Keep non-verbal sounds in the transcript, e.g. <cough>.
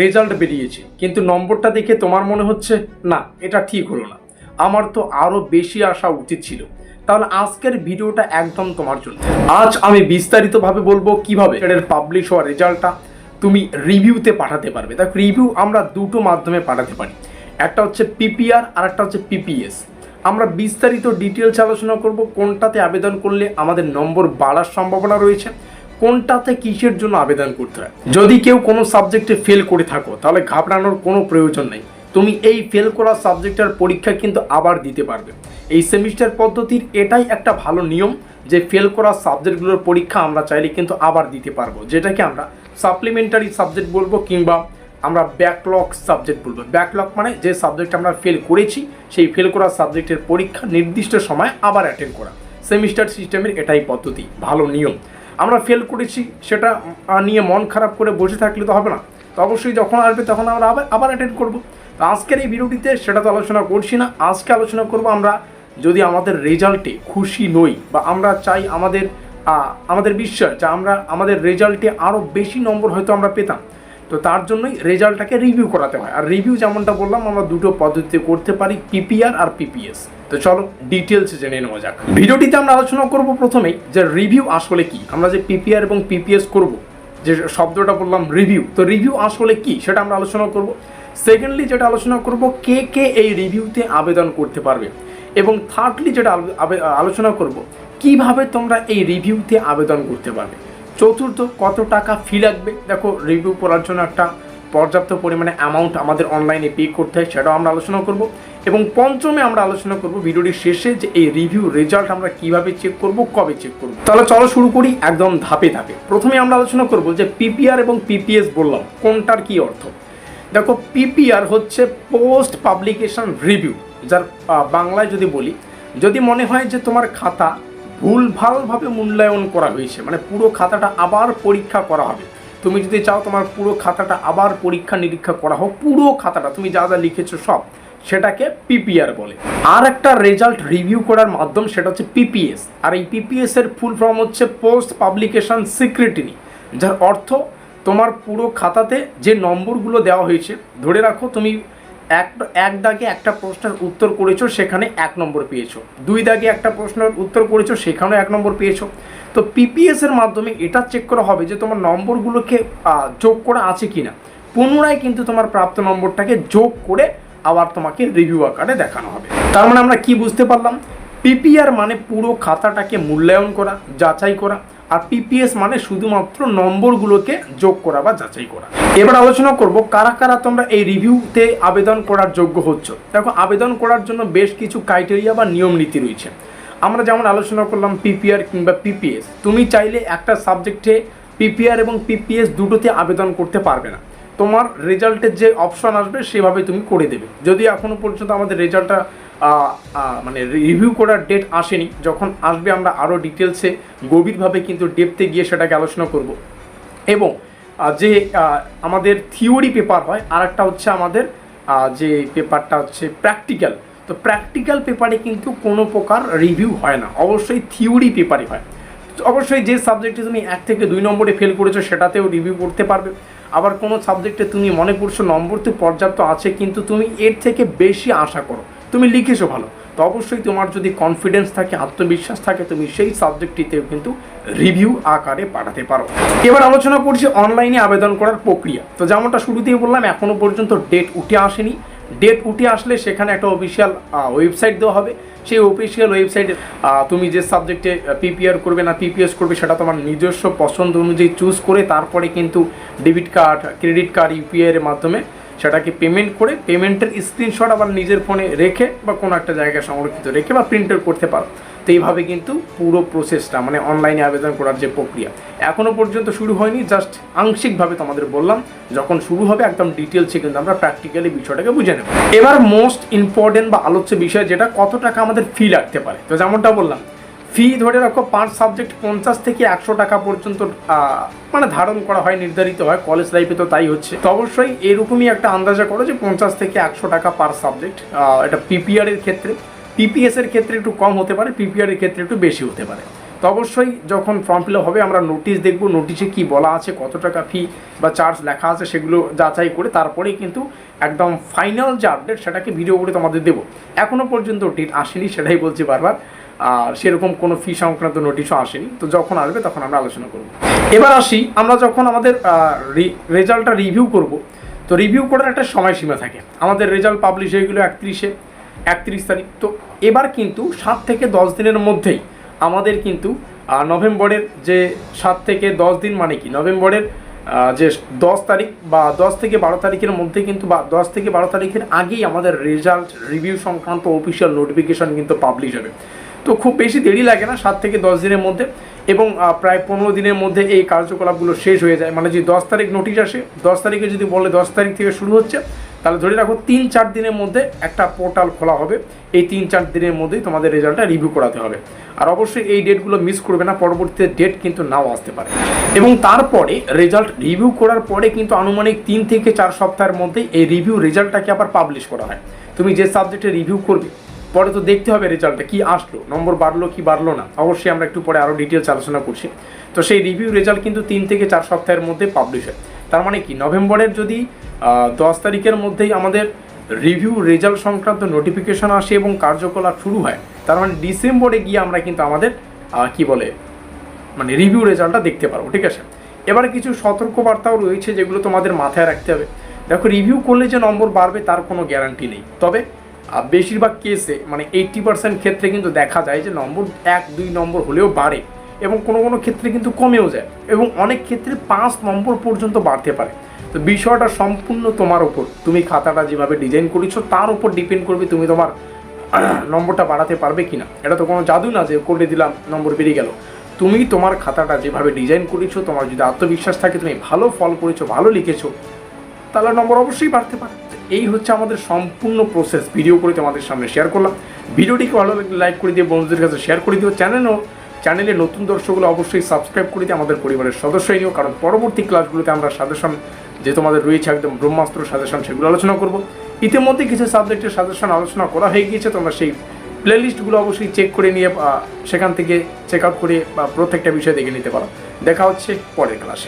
Result বেরিয়েছে। কিন্তু নম্বরটা দেখে তোমার মনে হচ্ছে, না, এটা ঠিক হলো না। আমার তো আরও বেশি আসা উচিত ছিল। তাহলে আজকের ভিডিওটা একদম তোমার জন্য। আজ আমি বিস্তারিতভাবে বলব কীভাবে এর পাবলিশ হওয়া রেজাল্টটা তুমি রিভিউতে পাঠাতে পারবে। দেখো, রিভিউ আমরা দুটো মাধ্যমে পাঠাতে পারি। একটা হচ্ছে পিপিআর আর একটা হচ্ছে পিপিএস আমরা বিস্তারিত ডিটেলস আলোচনা করব, কোনটাতে আবেদন করলে আমাদের নম্বর বাড়ার সম্ভাবনা রয়েছে। কোনটাতে কিসের জন্য আবেদন করতে হয়? যদি কেউ কোনো সাবজেক্টে ফেল করে থাকো, তাহলে ঘাবড়ানোর কোনো প্রয়োজন নেই। তুমি এই ফেল করা সাবজেক্টের পরীক্ষা কিন্তু আবার দিতে পারবে। এই সেমিস্টার পদ্ধতির এটাই একটা ভালো নিয়ম যে ফেল করা সাবজেক্টগুলোর পরীক্ষা আমরা চাইলে কিন্তু আবার দিতে পারব। যেটাকে আমরা সাপ্লিমেন্টারি সাবজেক্ট বলব কিংবা আমরা ব্যাকলগ সাবজেক্ট বলব। ব্যাকলগ মানে যে সাবজেক্ট আমরা ফেল করেছি, সেই ফেল করা সাবজেক্টের পরীক্ষা নির্দিষ্ট সময় আবার অ্যাটেন্ড করা। সেমিস্টার সিস্টেমের এটাই পদ্ধতি, ভালো নিয়ম। আমরা ফেল করেছি, সেটা নিয়ে মন খারাপ করে বসে থাকলে তো হবে না। তো অবশ্যই যখন আসবে তখন আমরা আবার আবার অ্যাটেন্ড করব। তো আজকের এই ভিডিওটিতে সেটা তো আলোচনা করছি না। আজকে আলোচনা করব আমরা, যদি আমাদের রেজাল্টে খুশি নই, বা আমরা চাই আমাদের আমাদের বিশ্বাস যে আমরা, আমাদের রেজাল্টে আরও বেশি নম্বর হয়তো আমরা পেতাম। তো তার জন্যই রেজাল্টটাকে রিভিউ করাতে হয়। আর রিভিউ যেমনটা বললাম, আমরা দুটো পদ্ধতিতে করতে পারি পিপিআর আর পিপিএস তো চলো ডিটেলসে জেনে নেওয়া যাক। ভিডিওটিতে আমরা আলোচনা করব প্রথমেই যে রিভিউ আসলে কি। আমরা যে পিপিআর এবং পিপিএস করব, যে শব্দটা বললাম রিভিউ তো রিভিউ আসলে কি সেটা আমরা আলোচনা করব। সেকেন্ডলি যেটা আলোচনা করব, কে কে এই রিভিউতে আবেদন করতে পারবে? এবং থার্ডলি যেটা আলোচনা করব, কীভাবে তোমরা এই রিভিউতে আবেদন করতে পারবে? চতুর্থ, কত টাকা ফি লাগবে? দেখো রিভিউ করার জন্য একটা পর্যাপ্ত পরিমাণে অ্যামাউন্ট আমাদের অনলাইনে পে করতে হয়, সেটাও আমরা আলোচনা করব। এবং পঞ্চমে আমরা আলোচনা করব ভিডিওটির শেষে যে এই রিভিউ রেজাল্ট আমরা কীভাবে চেক করব, কবে চেক করব। তাহলে চলো শুরু করি একদম ধাপে ধাপে। প্রথমে আমরা আলোচনা করব যে পিপিআর এবং পিপিএস বললাম, কোনটার কি অর্থ? দেখো পিপিআর হচ্ছে পোস্ট পাবলিকেশন রিভিউ যার বাংলায় যদি বলি, যদি মনে হয় যে তোমার খাতা ভুলভালভাবে মূল্যায়ন করা হয়েছে মানে পুরো খাতাটা আবার পরীক্ষা করা হবে, তুমি যদি চাও তোমার পুরো খাতাটা আবার পরীক্ষা নিরীক্ষা করা হোক, পুরো খাতাটা, তুমি যা যা লিখেছো সব সেটাকে পিপিআর বলে। আর একটা রেজাল্ট রিভিউ করার মাধ্যম সেটা হচ্ছে পিপিএস আর এই পিপিএস এর ফুল ফর্ম হচ্ছে পোস্ট পাবলিকেশন সিক্রেটিনি যার অর্থ তোমার পুরো খাতাতে যে নম্বরগুলো দেওয়া হয়েছে, ধরে রাখো তুমি এক এক দাগে একটা প্রশ্নের উত্তর করেছ, সেখানে এক নম্বর পেয়েছ। দুই দাগে একটা প্রশ্নের উত্তর করেছ, সেখানেও এক নম্বর পেয়েছ। তো পিপিএস এর মাধ্যমে এটা চেক করা হবে যে তোমার নম্বরগুলোকে যোগ করা আছে কি না পুনরায় কিন্তু তোমার প্রাপ্ত নম্বরটাকে যোগ করে আবার তোমাকে রিভিউ আকারে দেখানো হবে। তার মানে আমরা কি বুঝতে পারলাম? পিপিআর মানে পুরো খাতাটাকে মূল্যায়ন করা, যাচাই করা, আর পিপিএস মানে শুধুমাত্র নম্বরগুলোকে যোগ করা বা যাচাই করা। এবার আলোচনা করব কারা কারা তোমরা এই রিভিউতে আবেদন করার যোগ্য হচ্ছ। দেখো, আবেদন করার জন্য বেশ কিছু ক্রাইটেরিয়া বা নিয়ম নীতি রয়েছে। আমরা যেমন আলোচনা করলাম পিপিআর কিংবা পিপিএস তুমি চাইলে একটা সাবজেক্টে পিপিআর এবং পিপিএস দুটোতে আবেদন করতে পারবে না। তোমার রেজাল্টের যে অপশান আসবে সেভাবে তুমি করে দেবে। যদি এখনও পর্যন্ত আমাদের রেজাল্টটা মানে রিভিউ করার ডেট আসেনি, যখন আসবে আমরা আরও ডিটেলসে গভীরভাবে কিন্তু ডেপতে গিয়ে সেটাকে আলোচনা করব। এবং যে আমাদের থিওরি পেপার হয় আর একটা হচ্ছে আমাদের যে পেপারটা হচ্ছে প্র্যাকটিক্যাল। তো প্র্যাকটিক্যাল পেপারে কিন্তু কোনো প্রকার রিভিউ হয় না। অবশ্যই থিওরি পেপারই হয়। অবশ্যই যে সাবজেক্টে তুমি এক থেকে দুই নম্বরে ফেল করেছ সেটাতেও রিভিউ করতে পারবে। আবার কোনো সাবজেক্টে তুমি মনে করছ নম্বর তো পর্যাপ্ত আছে, কিন্তু তুমি এর থেকে বেশি আশা করো। তুমি লিখেছো ভালো। তো অবশ্যই তোমার যদি কনফিডেন্স থাকে, আত্মবিশ্বাস থাকে, তুমি সেই সাবজেক্টটিতেও কিন্তু রিভিউ আকারে পাঠাতে পারো। এবার আলোচনা করছি অনলাইনে আবেদন করার প্রক্রিয়া। তো যেমনটা শুরুতেই বললাম, এখনও পর্যন্ত ডেট উঠে আসেনি। ডেট উঠে আসলে সেখানে একটা অফিসিয়াল ওয়েবসাইট দেওয়া হবে। সেই অফিসিয়াল ওয়েবসাইটে তুমি যে সাবজেক্টে পিপিআর করবে না পিপিএস করবে সেটা তোমার নিজস্ব পছন্দ অনুযায়ী চুজ করে তারপরে কিন্তু ডেবিট কার্ড ক্রেডিট কার্ড ইউপিআইয়ের মাধ্যমে সেটাকে পেমেন্ট করে পেমেন্টের স্ক্রিনশট আবার নিজের ফোনে রেখে বা কোনো একটা জায়গায় সংরক্ষিত রেখে বা প্রিন্টার করতে পারো। তো এইভাবে কিন্তু পুরো প্রসেসটা মানে অনলাইনে আবেদন করার যে প্রক্রিয়া এখনও পর্যন্ত শুরু হয়নি জাস্ট আংশিকভাবে তোমাদের বললাম, যখন শুরু হবে একদম ডিটেলসে কিন্তু আমরা প্র্যাকটিক্যালি বিষয়টাকে বুঝে নেব। এবার মোস্ট ইম্পর্টেন্ট বা আলোচ্য বিষয় যেটা, কত টাকা আমাদের ফি লাগতে পারে? তো যেমনটা বললাম ফি ধরে রাখো পাঁচ সাবজেক্ট পঞ্চাশ থেকে একশো টাকা পর্যন্ত মানে ধারণ করা হয়, নির্ধারিত হয় কলেজ লাইফে তো তাই হচ্ছে। তো অবশ্যই এরকমই একটা আন্দাজা করো যে পঞ্চাশ থেকে একশো টাকা পার সাবজেক্ট এটা পিপিআর এর ক্ষেত্রে। পিপিএস এর ক্ষেত্রে একটু কম হতে পারে পিপিআর এর ক্ষেত্রে একটু বেশি হতে পারে। তো অবশ্যই যখন ফর্ম ফিল হবে, আমরা নোটিশ দেখব নোটিশে কি বলা আছে, কত টাকা ফি বা চার্জ লেখা আছে, সেগুলো যাচাই করে তারপরেই কিন্তু একদম ফাইনাল যে আপডেট সেটাকে ভিডিও করে তোমাদের দেবো। এখনও পর্যন্ত ডেট আসেনি, সেটাই বলছি বারবার। আর সেরকম কোনো ফি সংক্রান্ত নোটিশও আসেনি। তো যখন আসবে তখন আমরা আলোচনা করব। এবার আসি, আমরা যখন আমাদের রেজাল্টটা রিভিউ করব, তো রিভিউ করার একটা সময়সীমা থাকে। আমাদের রেজাল্ট পাবলিশ হয়ে গেলো একত্রিশে। একত্রিশ তারিখ। তো এবার কিন্তু সাত থেকে দশ দিনের মধ্যেই আমাদের কিন্তু নভেম্বরের যে সাত থেকে দশ দিন মানে কি? নভেম্বরের যে দশ তারিখ বা দশ থেকে বারো তারিখের মধ্যে কিন্তু বা দশ থেকে বারো তারিখের আগেই আমাদের রেজাল্ট রিভিউ সংক্রান্ত অফিসিয়াল নোটিফিকেশন কিন্তু পাবলিশ হবে। তো খুব বেশি দেরি লাগে না সাত থেকে দশ দিনের মধ্যে এবং প্রায় পনেরো দিনের মধ্যে এই কার্যকলাপগুলো শেষ হয়ে যায়। মানে যদি দশ তারিখ নোটিশ আসে, দশ তারিখে যদি বলে দশ তারিখ থেকে শুরু হচ্ছে তাহলে ধরে রাখো, তিন, চার দিনের মধ্যে একটা পোর্টাল খোলা হবে। এই তিন, চার দিনের মধ্যেই তোমাদের রেজাল্টটা রিভিউ করাতে হবে। আর অবশ্যই এই ডেটগুলো মিস করবে না, পরবর্তীতে ডেট কিন্তু নাও আসতে পারে। এবং তারপরে রেজাল্ট রিভিউ করার পরে কিন্তু আনুমানিক তিন থেকে চার সপ্তাহের মধ্যে এই রিভিউ রেজাল্টটাকে আবার পাবলিশ করা হয়। তুমি যে সাবজেক্টে রিভিউ করবে, পরে তো দেখতে হবে রেজাল্টটা কি আসলো নম্বর বাড়লো কি বাড়লো না। অবশ্যই আমরা একটু পরে আরও ডিটেলস আলোচনা করছি। তো সেই রিভিউ রেজাল্ট কিন্তু তিন থেকে চার সপ্তাহের মধ্যে পাবলিশ হয়। তার মানে কি? নভেম্বরের যদি দশ তারিখের মধ্যেই আমাদের রিভিউ রেজাল্ট সংক্রান্ত নোটিফিকেশন আসে এবং কার্যকলাপ শুরু হয়, তার মানে ডিসেম্বরে গিয়ে আমরা কিন্তু আমাদের কি বলে মানে রিভিউ রেজাল্টটা দেখতে পারব, ঠিক আছে? এবারে কিছু সতর্কবার্তাও রয়েছে যেগুলো তোমাদের মাথায় রাখতে হবে। দেখো রিভিউ করলে যে নম্বর বাড়বে তার কোনো গ্যারান্টি নেই। তবে বেশিরভাগ কেসে মানে এইট্টি পার্সেন্ট ক্ষেত্রে কিন্তু দেখা যায় যে নম্বর এক, দুই নম্বর হলেও বাড়ে। এবং কোনো কোনো ক্ষেত্রে কিন্তু কমেও যায় এবং অনেক ক্ষেত্রে পাঁচ নম্বর পর্যন্ত বাড়তে পারে। তো বিষয়টা সম্পূর্ণ তোমার ওপর তুমি খাতাটা যেভাবে ডিজাইন করেছ, তার উপর ডিপেন্ড করবে তুমি তোমার <clears throat> নম্বরটা বাড়াতে পারবে কিনা। এটা তো কোনো জাদু না যে করে দিলাম, নম্বর বেরিয়ে গেল। তুমি তোমার খাতাটা যেভাবে ডিজাইন করেছ, তোমার যদি আত্মবিশ্বাস থাকে, তুমি ভালো ফল করেছ, ভালো লিখেছো, তাহলে নম্বর অবশ্যই বাড়তে পারে। এই হচ্ছে আমাদের সম্পূর্ণ প্রসেস ভিডিও করে তোমাদের সামনে শেয়ার করলাম। ভিডিওটিকে ভালো লাগলে লাইক করে দিয়ে বন্ধুদের কাছে শেয়ার করে দিও। চ্যানেলও চ্যানেলে নতুন দর্শকগুলো অবশ্যই সাবস্ক্রাইব করে দিয়ে আমাদের পরিবারের সদস্যই নিও, কারণ পরবর্তী ক্লাসগুলোতে আমরা সাজেশন যে তোমাদের রয়েছে একদম ব্রহ্মাস্ত্র সাজেশন সেগুলো আলোচনা করব। ইতিমধ্যে কিছু সাবজেক্টের সাজেশন আলোচনা করা হয়ে গিয়েছে, তোমরা সেই প্লেলিস্টগুলো অবশ্যই চেক করে নিয়ে সেখান থেকে চেক আপ করে, বা প্রত্যেকটা বিষয় দেখে নিতে পারো। দেখা হচ্ছে পরের ক্লাসে